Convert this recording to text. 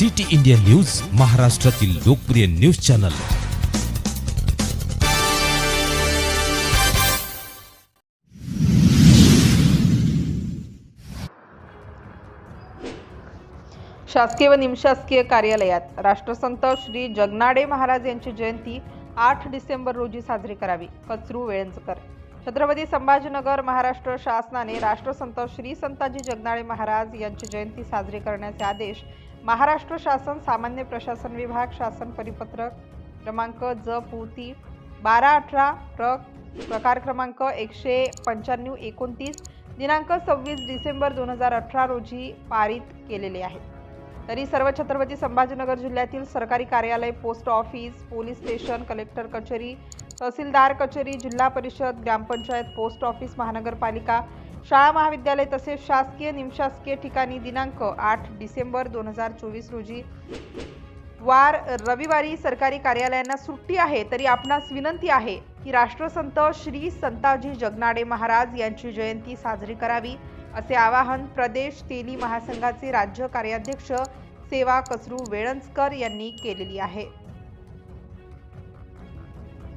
City India news महाराष्ट्रातील लोकप्रिय news channel. शासकीय व निमशासकीय कार्यालयात राष्ट्रसंत श्री जगनाडे महाराज यांची जयंती आठ डिसेंबर रोजी साजरी करावी. कचरू वेळंजकर. छत्रपती संभाजीनगर महाराष्ट्र शासनाने राष्ट्रसंत श्री संताजी जगनाळे महाराज यांची जयंती साजरी करण्याचे आदेश महाराष्ट्र शासन सामान्य प्रशासन विभाग शासन परिपत्रक क्रमांक ज पूर्ती बारा अठरा ट्रक प्रकार क्रमांक एकशे पंच्याण्णव एकोणतीस दिनांक सव्वीस डिसेंबर दोन हजार अठरा रोजी पारित केलेले आहे तरी सर्व छत्रपती संभाजीनगर जिल्ह्यातील सरकारी कार्यालय post office police station collector कचेरी तहसीलदार कचेरी जिल्हा परिषद ग्रामपंचायत पोस्ट ऑफिस महानगरपालिका शाळा महाविद्यालय तसेच शासकीय निमशासकीय ठिकाणी दिनांक आठ डिसेंबर दोन हजार चोवीस रोजी वार रविवारी सरकारी कार्यालयांना सुट्टी आहे तरी आपणास विनंती आहे की राष्ट्रसंत श्री संताजी जगनाडे महाराज यांची जयंती साजरी करावी असे आवाहन प्रदेश तेली महासंघाचे राज्य कार्याध्यक्ष सेवा कसरू वेळंजकर यांनी केलेली आहे.